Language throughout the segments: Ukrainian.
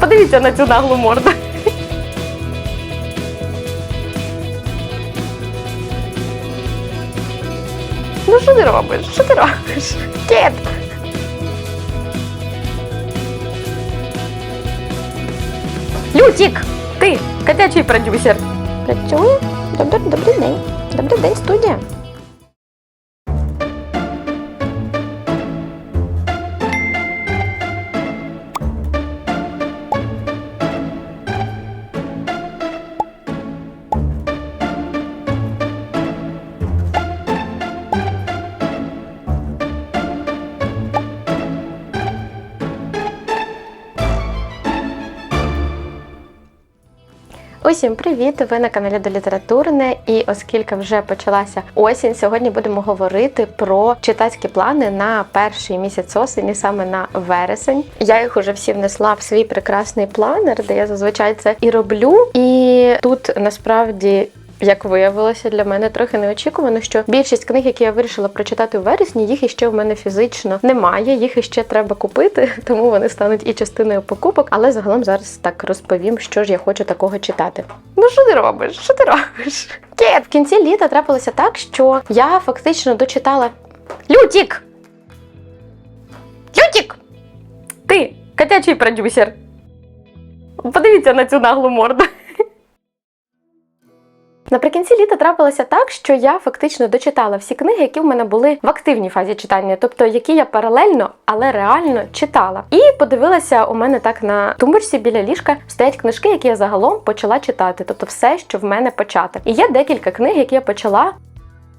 Подивіться на цю наглу морду. Ну що ти робиш? Що ти робиш? Кіт! Лютік! Ти, котячий продюсер. Працює? Добрий, добрий день. Добрий день, студія. Усім привіт! Ви на каналі до літературне. І оскільки вже почалася осінь, сьогодні будемо говорити про читацькі плани на перший місяць осені, саме на вересень. Я їх уже всі внесла в свій прекрасний планер, де я зазвичай це і роблю. І тут насправді. Як виявилося для мене трохи неочікувано, що більшість книг, які я вирішила прочитати у вересні, їх іще в мене фізично немає. Їх іще треба купити, тому вони стануть і частиною покупок. Але загалом зараз так розповім, що ж я хочу такого читати. Ну що ти робиш? Що ти робиш? Кіт! В кінці літа трапилося так, що я фактично дочитала Лютік! Лютік! Ти, котячий продюсер. Подивіться на цю наглу морду. Наприкінці літа трапилося так, що я фактично дочитала всі книги, які в мене були в активній фазі читання, тобто які я паралельно, але реально читала. І подивилася, у мене так на тумбочці біля ліжка стоять книжки, які я загалом почала читати, тобто все, що в мене почати. І є декілька книг, які я почала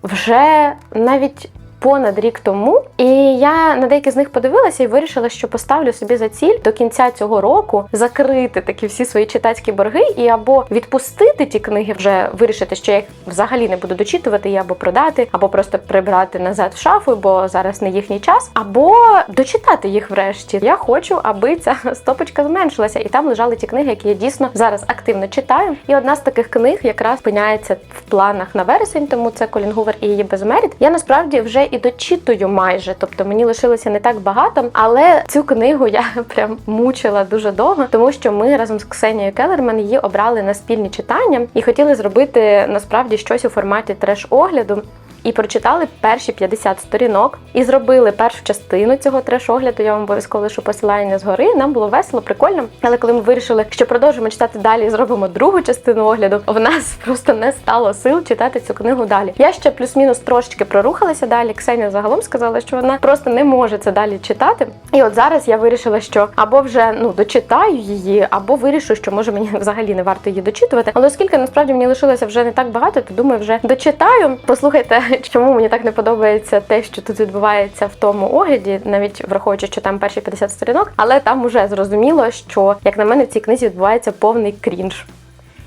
вже навіть. Понад рік тому, і я на деякі з них подивилася і вирішила, що поставлю собі за ціль до кінця цього року закрити такі всі свої читацькі борги і або відпустити ті книги, вже вирішити, що я їх взагалі не буду дочитувати, і або продати, або просто прибрати назад в шафу, бо зараз не їхній час, або дочитати їх врешті. Я хочу, аби ця стопочка зменшилася, і там лежали ті книги, які я дійсно зараз активно читаю. І одна з таких книг якраз опиняється в планах на вересень, тому це Колін Гувер і її безмеріт. Я насправді вже і дочитую майже, тобто мені лишилося не так багато, але цю книгу я прям мучила дуже довго, тому що ми разом з Ксенією Келерман її обрали на спільні читання і хотіли зробити насправді щось у форматі треш-огляду. І прочитали перші 50 сторінок і зробили першу частину цього треш-огляду. Я вам обов'язково лишу посилання згори. Нам було весело, прикольно. Але коли ми вирішили, що продовжимо читати далі, і зробимо другу частину огляду, в нас просто не стало сил читати цю книгу далі. Я ще плюс-мінус трошечки прорухалася далі. Ксенія загалом сказала, що вона просто не може це далі читати. І от зараз я вирішила, що або вже ну дочитаю її, або вирішу, що може мені взагалі не варто її дочитувати. Але оскільки насправді мені лишилося вже не так багато, то думаю, вже дочитаю. Послухайте, чому мені так не подобається те, що тут відбувається в тому огляді, навіть враховуючи, що там перші 50 сторінок, але там уже зрозуміло, що як на мене в цій книзі відбувається повний крінж.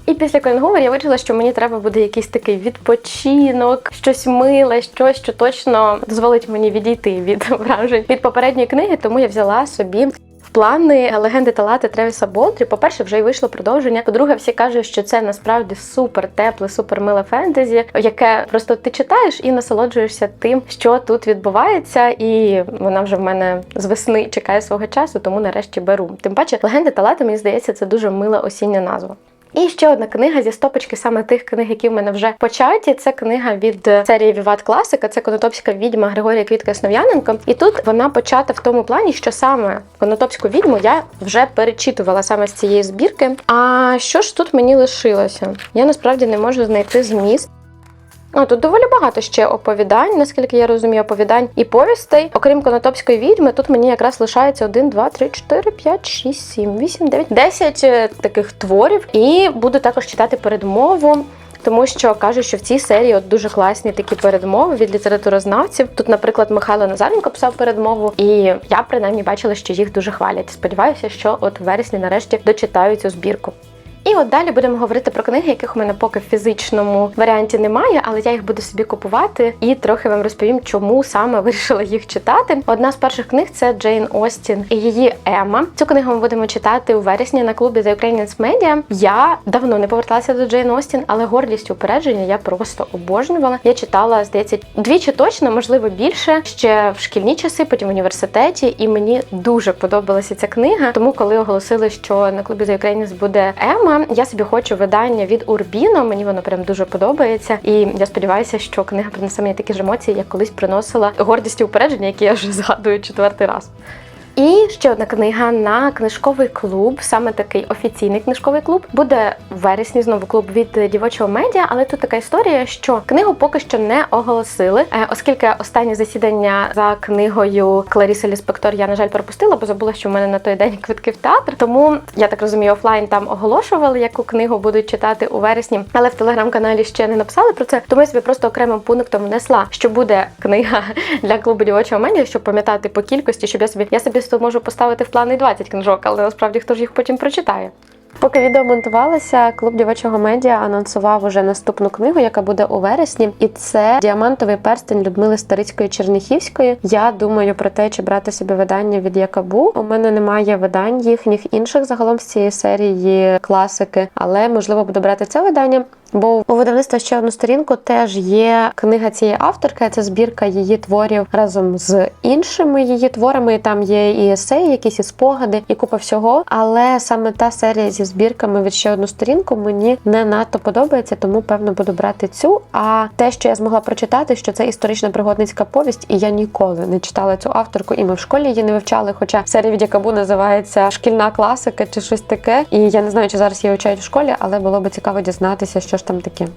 І після Коленговер я вирішила, що мені треба буде якийсь такий відпочинок, щось миле, щось, що точно дозволить мені відійти від вражень від попередньої книги. Тому я взяла собі. В Плани легенди та лати Тревіса Болтрі. По-перше, вже й вийшло продовження. По-друге, всі кажуть, що це насправді супер тепле, супер миле фентезі, яке просто ти читаєш і насолоджуєшся тим, що тут відбувається, і вона вже в мене з весни чекає свого часу, тому нарешті беру. Тим паче, легенди та лати, мені здається, це дуже мила осіння назва. І ще одна книга зі стопочки саме тих книг, які в мене вже початі. Це книга від серії Віват Класика. Це Конотопська відьма Григорія Квітка Снов'яненко. І тут вона почата в тому плані, що саме Конотопську відьму я вже перечитувала саме з цієї збірки. А що ж тут мені лишилося? Я насправді не можу знайти зміст. Ну, тут доволі багато ще оповідань, наскільки я розумію, оповідань і повістей. Окрім Конотопської відьми, тут мені якраз лишається 1, 2, 3, 4, 5, 6, 7, 8, 9, 10 е, таких творів. І буду також читати передмову. Тому що кажуть, що в цій серії от дуже класні такі передмови від літературознавців. Тут, наприклад, Михайло Назаренко писав передмову, і я принаймні бачила, що їх дуже хвалять. Сподіваюся, що от в вересні нарешті дочитаю цю збірку. І от далі будемо говорити про книги, яких у мене поки в фізичному варіанті немає, але я їх буду собі купувати і трохи вам розповім, чому саме вирішила їх читати. Одна з перших книг це Джейн Остін і її Ема. Цю книгу ми будемо читати у вересні на клубі The Ukrainians Media. Я давно не поверталася до Джейн Остін, але гордість упередження я просто обожнювала. Я читала, здається, двічі точно, можливо, більше ще в шкільні часи, потім в університеті, і мені дуже подобалася ця книга. Тому, коли оголосили, що на клубі The Ukrainians буде Ема, я собі хочу видання від Урбіно. Мені воно прям дуже подобається. І я сподіваюся, що книга принесе мені такі ж емоції, як колись приносила гордість і упередження, які я вже згадую четвертий раз. І ще одна книга на книжковий клуб, саме такий офіційний книжковий клуб. Буде в вересні знову клуб від дівочого медіа, але тут така історія, що книгу поки що не оголосили, е, оскільки останнє засідання за книгою Кларіси Ліспектор я на жаль пропустила, бо забула, що в мене на той день квитки в театр. Тому я так розумію, офлайн там оголошували, яку книгу будуть читати у вересні, але в телеграм-каналі ще не написали про це. Тому я собі просто окремим пунктом внесла, що буде книга для клубу дівочого медіа, щоб пам'ятати по кількості, щоб я собі я собі то можу поставити в плани 20 книжок, але насправді хто ж їх потім прочитає. Поки відео монтувалося, клуб дівочого медіа анонсував уже наступну книгу, яка буде у вересні, і це діамантовий перстень Людмили Старицької Черніхівської. Я думаю про те, чи брати собі видання від Якабу. У мене немає видань їхніх інших загалом з цієї серії класики, але можливо буду брати це видання. Бо у видавництва ще одну сторінку теж є книга цієї авторки. Це збірка її творів разом з іншими її творами. Там є і есеї, якісь і спогади, і купа всього. Але саме та серія зі збірками від ще одну сторінку мені не надто подобається, тому певно буду брати цю. А те, що я змогла прочитати, що це історична пригодницька повість, і я ніколи не читала цю авторку, і ми в школі її не вивчали. Хоча серія від Якабу називається шкільна класика чи щось таке. І я не знаю, чи зараз її вивчають в школі, але було би цікаво дізнатися, що ж там таке.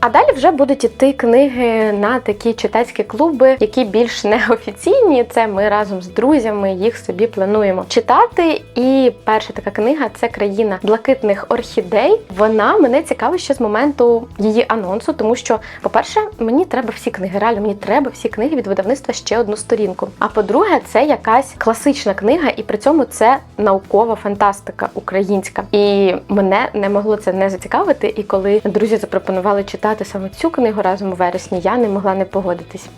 А далі вже будуть іти книги на такі читацькі клуби, які більш неофіційні. Це ми разом з друзями їх собі плануємо читати. І перша така книга це країна блакитних орхідей. Вона мене цікавить ще з моменту її анонсу, тому що, по-перше, мені треба всі книги. Реально, мені треба всі книги від видавництва ще одну сторінку. А по-друге, це якась класична книга, і при цьому це наукова фантастика українська. І мене не могло це не зацікавити. І коли друзі запропонували читати саме цю книгу разом у вересні, я не могла не погодитись.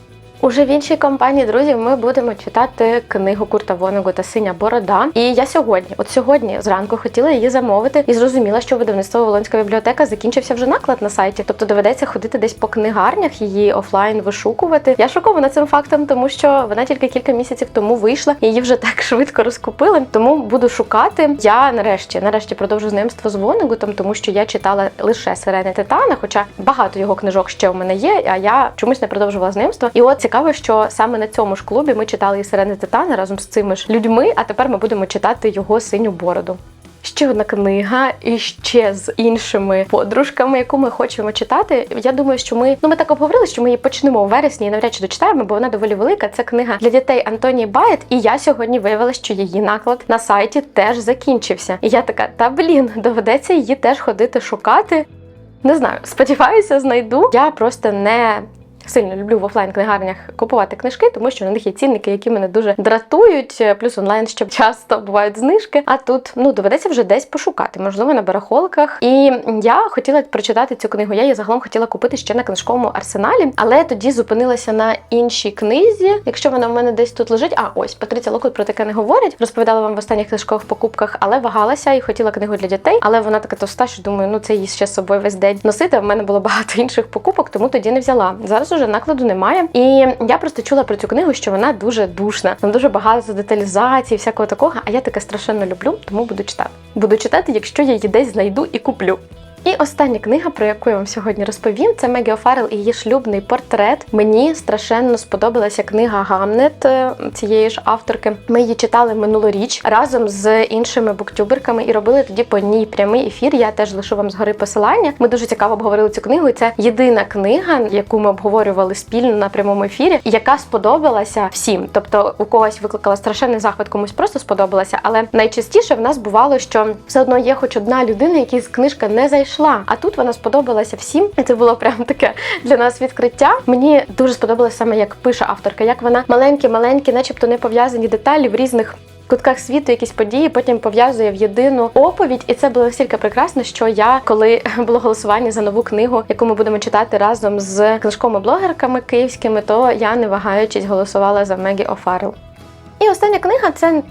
Уже в іншій компанії друзів ми будемо читати книгу Курта Вонегу та Синя Борода. І я сьогодні, от сьогодні, зранку хотіла її замовити і зрозуміла, що видавництво Волонська бібліотека закінчився вже наклад на сайті. Тобто доведеться ходити десь по книгарнях, її офлайн вишукувати. Я шокована цим фактом, тому що вона тільки кілька місяців тому вийшла, і її вже так швидко розкупили. Тому буду шукати. Я нарешті, нарешті продовжу знайомство з Вонегутом, тому що я читала лише сирени Титана, хоча багато його книжок ще у мене є. А я чомусь не продовжувала знайомство. І от цікаво, що саме на цьому ж клубі ми читали і сирени Титана разом з цими ж людьми. А тепер ми будемо читати його синю бороду. Ще одна книга, і ще з іншими подружками, яку ми хочемо читати. Я думаю, що ми ну ми так обговорили, що ми її почнемо у вересні і навряд чи дочитаємо, бо вона доволі велика. Це книга для дітей Антонії Байет. І я сьогодні виявила, що її наклад на сайті теж закінчився. І я така, та блін, доведеться її теж ходити шукати. Не знаю, сподіваюся, знайду. Я просто не сильно люблю в офлайн книгарнях купувати книжки, тому що на них є цінники, які мене дуже дратують. Плюс онлайн ще часто бувають знижки. А тут ну доведеться вже десь пошукати, можливо, на барахолках. І я хотіла прочитати цю книгу. Я її загалом хотіла купити ще на книжковому арсеналі, але тоді зупинилася на іншій книзі. Якщо вона в мене десь тут лежить, а ось Патриця Локут про таке не говорить. Розповідала вам в останніх книжкових покупках, але вагалася і хотіла книгу для дітей. Але вона така товста, що думаю, ну це її ще з собою весь день носити. А в мене було багато інших покупок, тому тоді не взяла. Зараз уже накладу немає. І я просто чула про цю книгу, що вона дуже душна, там дуже багато деталізацій, всякого такого. А я таке страшенно люблю, тому буду читати. Буду читати, якщо я її десь знайду і куплю. І остання книга, про яку я вам сьогодні розповім, це Мегі О'Фаррелл і її шлюбний портрет. Мені страшенно сподобалася книга Гамнет е, цієї ж авторки. Ми її читали минулоріч разом з іншими буктюберками і робили тоді по ній прямий ефір. Я теж лишу вам згори посилання. Ми дуже цікаво обговорили цю книгу. і Це єдина книга, яку ми обговорювали спільно на прямому ефірі, яка сподобалася всім. Тобто у когось викликала страшенний захват, комусь просто сподобалася. Але найчастіше в нас бувало, що все одно є хоч одна людина, якій книжка не зайшла зайшла. А тут вона сподобалася всім, і це було прям таке для нас відкриття. Мені дуже сподобалося саме як пише авторка, як вона маленькі-маленькі, начебто не пов'язані деталі в різних кутках світу якісь події, потім пов'язує в єдину оповідь. І це було настільки прекрасно, що я, коли було голосування за нову книгу, яку ми будемо читати разом з книжкоми-блогерками київськими, то я не вагаючись голосувала за Мегі О'Фаррелл. І остання книга це.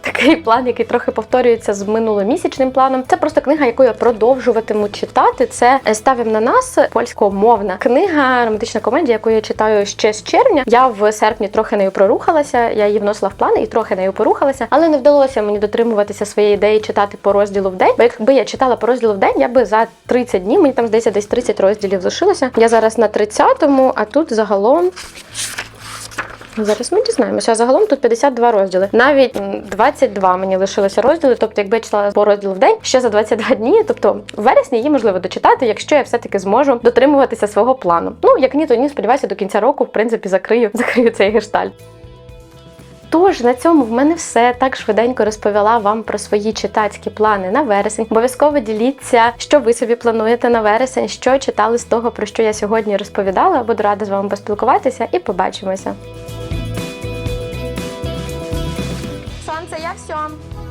Такий план, який трохи повторюється з минуломісячним планом. Це просто книга, яку я продовжуватиму читати. Це Ставим на нас польськомовна книга, романтична комедія, яку я читаю ще з червня. Я в серпні трохи нею прорухалася. Я її вносила в плани і трохи нею порухалася, але не вдалося мені дотримуватися своєї ідеї читати по розділу в день. Бо якби я читала по розділу в день, я би за 30 днів, мені там здається, десь 30 розділів лишилося. Я зараз на 30-му, а тут загалом. Зараз ми дізнаємося. Загалом тут 52 розділи. Навіть 22 мені лишилося розділи. Тобто, якби я читала по розділу в день ще за 22 дні, тобто в вересні її можливо дочитати, якщо я все-таки зможу дотримуватися свого плану. Ну як ні, то ні, сподіваюся, до кінця року, в принципі, закрию, закрию цей гештальт. Тож на цьому в мене все так швиденько розповіла вам про свої читацькі плани на вересень. Обов'язково діліться, що ви собі плануєте на вересень, що читали з того, про що я сьогодні розповідала. Буду рада з вами поспілкуватися і побачимося. Сонце, я все.